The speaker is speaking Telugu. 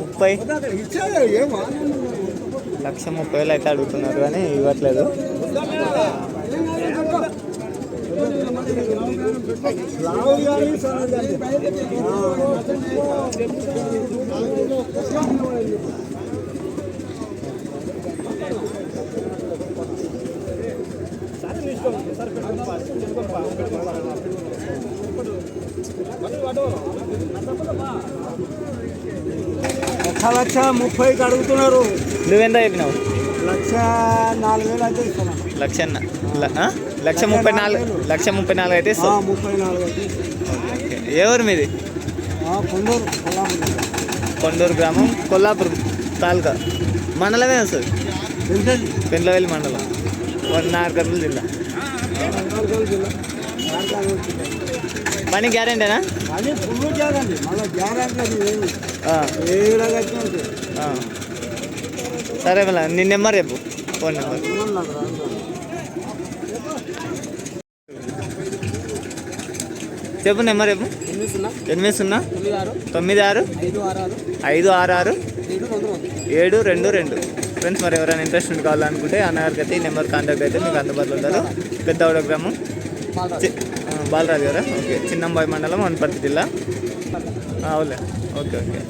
ముప్పై. లక్ష ముప్పై వేలు అయితే అడుగుతున్నారు కానీ ఇవ్వట్లేదు. ఒక లక్ష ముప్పైకి అడుగుతున్నారు. నువ్వెంత చెప్పినావు? లక్ష నాలుగు వేలు అయితే ఇస్తాను. లక్ష? లక్ష ముప్పై నాలుగు లక్ష ముప్పై నాలుగు అయితే ఇస్తావు. ముప్పై నాలుగు అయితే ఊరు మీది? కొల్లాపూర్. కొండూరు గ్రామం కొల్లాపూర్ తాలూకా. మండలమే వస్తుంది పెండ్లవెల్లి మండలం. నాగర్కర్నూలు జిల్లా పని గ్యారెంటీనా? కానీ ఫుల్ గ్యారంటీ. మళ్ళీ గ్యారంటీ అది ఏ విధంగా. సరే మళ్ళీ నీ నెంబర్ చెప్పు. Phone number? చెప్పు నెంబర్ చెప్పు. ఎనిమిది సున్నా. తొమ్మిది ఆరు. ఐదు ఆరు ఆరు. ఏడు రెండు రెండు. ఫ్రెండ్స్ మరి ఎవరైనా ఇంట్రెస్ట్ కావాలనుకుంటే అన్నగారికి అయితే ఈ నెంబర్ కాంటాక్ట్ అయితే మీకు అందుబాటులో ఉంటారు. పెద్దవాడ గ్రామం. బాలరాజు గారా? ఓకే. చిన్నంబాయి మండలం వనపర్తి జిల్లా? అవులే ఓకే ఓకే.